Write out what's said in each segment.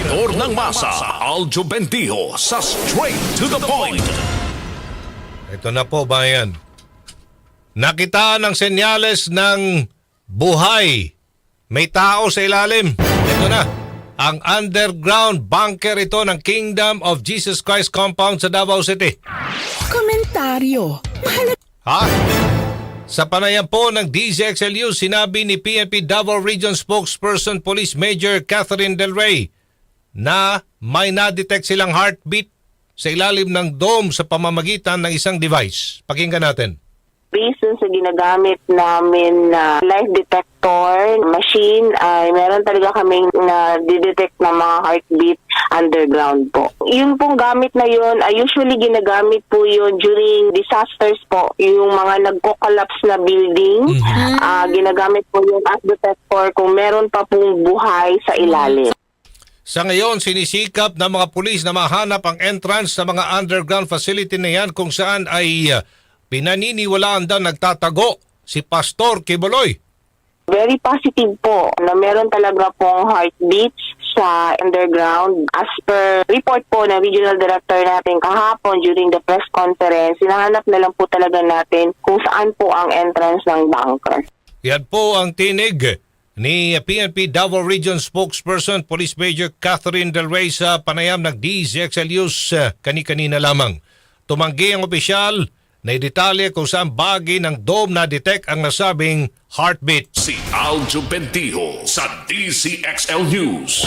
Tirador ng masa, Aljo Bendijo sa Straight to the Point. Ito na po, bayan. Nakita ng senyales ng buhay. May tao sa ilalim. Ito na. Ang underground bunker ito ng Kingdom of Jesus Christ compound sa Davao City. Komentaryo. Mahalaga Ha? Sa panayam po ng DZXLU, sinabi ni PNP Davao Region Spokesperson Police Major Catherine Del Rey na may na-detect silang heartbeat sa ilalim ng dome sa pamamagitan ng isang device. Pakinggan natin. based sa ginagamit namin na life detector machine ay meron talaga kaming na detect ng mga heartbeat underground po. Yung pong gamit na yun ay usually ginagamit po yun during disasters po. Yung mga nagko-collapse na building, ah, ginagamit po yun as detector kung meron pa pong buhay sa ilalim. Sa ngayon, sinisikap ng mga pulis na mahanap ang entrance sa mga underground facility na yan kung saan ay uh, pinaniniwalaan daw nagtatago si Pastor Kiboloy. Very positive po na meron talaga pong heartbeats sa underground. As per report po ng regional director natin kahapon during the press conference, sinahanap na lang po talaga natin kung saan po ang entrance ng bunker. Yan po ang tinig ni PNP Davao Region Spokesperson Police Major Catherine Del Rey sa panayam ng DZXLU's uh, kani-kanina lamang. Tumanggi ang opisyal na idetalye kung saan bagay ng dome na detect ang nasabing heartbeat. Si Aljo Bendijo sa DCXL News.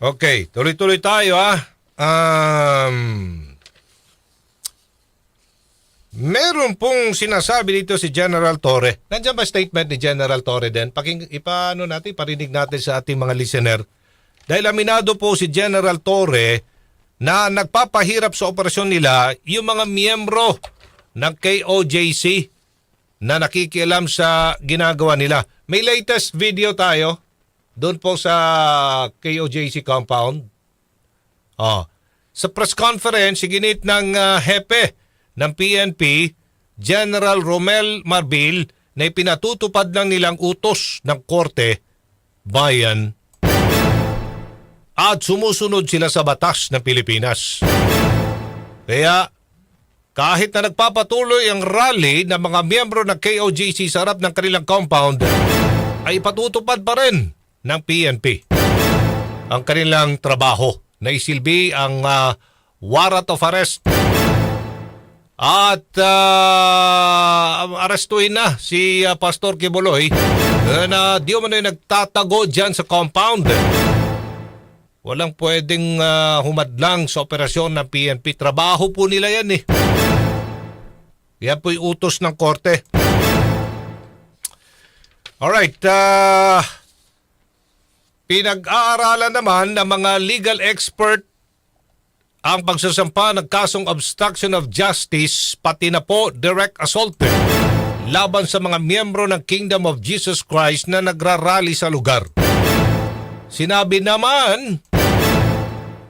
Okay, tuloy-tuloy tayo ha. Um, meron pong sinasabi dito si General Torre. Nandiyan ba statement ni General Torre din? Paking, ipaano natin, parinig natin sa ating mga listener. Dahil aminado po si General Torre na nagpapahirap sa operasyon nila yung mga miyembro ng KOJC na nakikialam sa ginagawa nila. May latest video tayo doon po sa KOJC compound. Oh. Sa press conference, iginit ng ah, hepe ng PNP, General Romel Marbil, na ipinatutupad lang nilang utos ng korte, bayan, at sumusunod sila sa batas ng Pilipinas. Kaya, kahit na nagpapatuloy ang rally ng mga miyembro ng KOJC sa harap ng kanilang compound, ay ipatutupad pa rin ng PNP ang kanilang trabaho na isilbi ang ah, warrant of arrest at uh, arestuhin na si ah, Pastor Kibuloy eh, na di man ay nagtatago dyan sa compound. Walang pwedeng ah, humadlang sa operasyon ng PNP. Trabaho po nila yan eh. Yan po'y utos ng korte. Alright, ah... Pinag-aaralan naman ng mga legal expert ang pagsasampa ng kasong obstruction of justice pati na po direct assault laban sa mga miyembro ng Kingdom of Jesus Christ na nagrarally sa lugar. Sinabi naman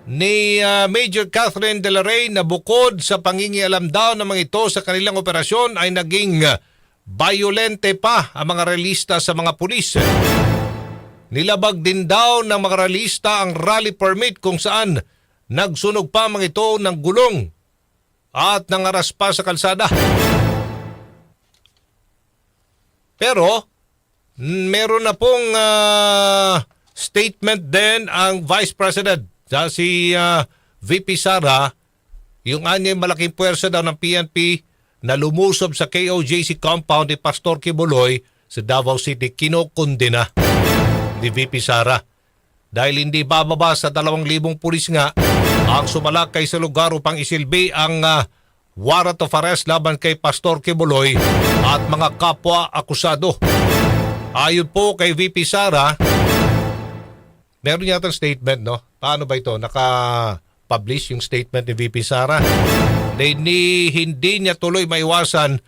ni ah, Major Catherine De La Rey na bukod sa pangingialam daw ng mga ito sa kanilang operasyon ay naging ah, violente pa ang mga relista sa mga pulis. Nilabag din daw ng mga ralista ang rally permit kung saan nagsunog pa mga ito ng gulong at nangaras pa sa kalsada. Pero meron na pong ah, statement din ang Vice President sa si ah, VP Sara yung anyay malaking puwersa daw ng PNP na lumusob sa KOJC compound ni Pastor Kibuloy sa Davao City kinukundi na ni VP Sara. Dahil hindi bababa sa 2,000 pulis nga ang sumalakay sa lugar upang isilbi ang ah, warrant of arrest laban kay Pastor Kibuloy at mga kapwa akusado. Ayon po kay VP Sara, meron yata statement, no? Paano ba ito? Naka-publish yung statement ni VP Sara. Na hindi, hindi niya tuloy maiwasan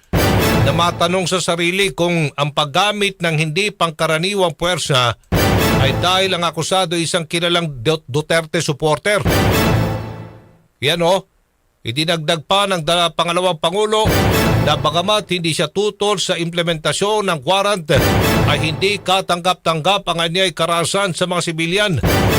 na matanong sa sarili kung ang paggamit ng hindi pangkaraniwang puwersa ay dahil ang akusado isang kilalang Du- Duterte supporter. Yan o, idinagdag pa ng pangalawang pangulo na bagamat hindi siya tutol sa implementasyon ng warrant ay hindi katanggap-tanggap ang anyay karasan sa mga sibilyan